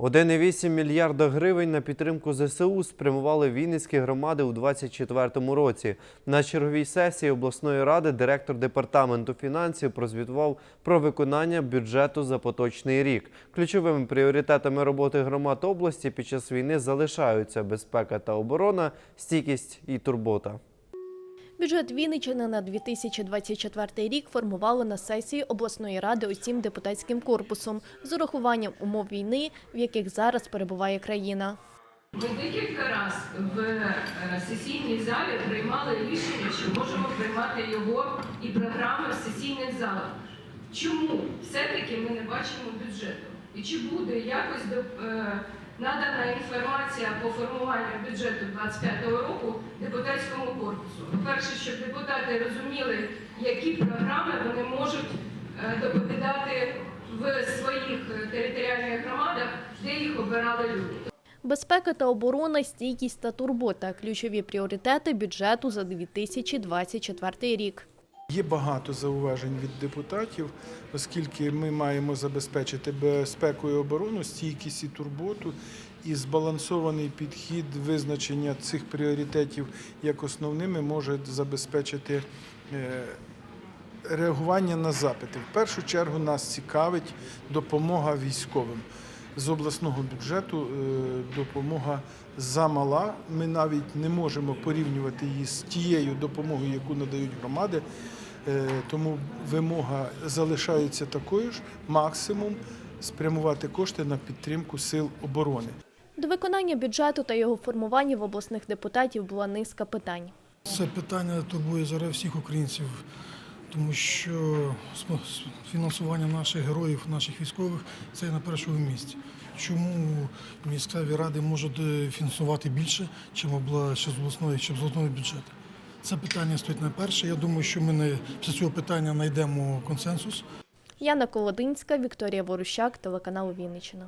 1,8 мільярда гривень на підтримку ЗСУ спрямували Вінницькі громади у 2024 році. На черговій сесії обласної ради директор департаменту фінансів прозвітував про виконання бюджету за поточний рік. Ключовими пріоритетами роботи громад області під час війни залишаються безпека та оборона, стійкість і турбота. Бюджет Вінниччини на 2024 рік формували на сесії обласної ради усім депутатським корпусом з урахуванням умов війни, в яких зараз перебуває країна. Ми декілька разів в е, сесійній залі приймали рішення, що можемо приймати його і програми в сесійних залах. Чому все-таки ми не бачимо бюджету? І чи буде якось до- е, надана інформація по формуванню бюджету 2025 року депутатському корпусу? По-перше, щоб депутати розуміли, які програми вони можуть е, доповідати в своїх е, територіальних громадах, де їх обирали люди. Безпека та оборона, стійкість та турбота ключові пріоритети бюджету за 2024 рік. Є багато зауважень від депутатів, оскільки ми маємо забезпечити безпеку і оборону, стійкість і турботу і збалансований підхід визначення цих пріоритетів як основними може забезпечити е, реагування на запити. В першу чергу нас цікавить допомога військовим. З обласного бюджету е, допомога замала. Ми навіть не можемо порівнювати її з тією допомогою, яку надають громади. Е, Тому вимога залишається такою ж максимум спрямувати кошти на підтримку сил оборони. До виконання бюджету та його формування в обласних депутатів була низка питань. Це питання турбує зараз всіх українців, тому що фінансування наших героїв, наших військових це на першому місці. Чому місцеві ради можуть фінансувати більше, чим обласної, чи з обласного бюджету? Це питання стоїть на перше. Я думаю, що ми не- після цього питання знайдемо консенсус. Яна Колодинська, Вікторія Ворущак, телеканал Вінниччина.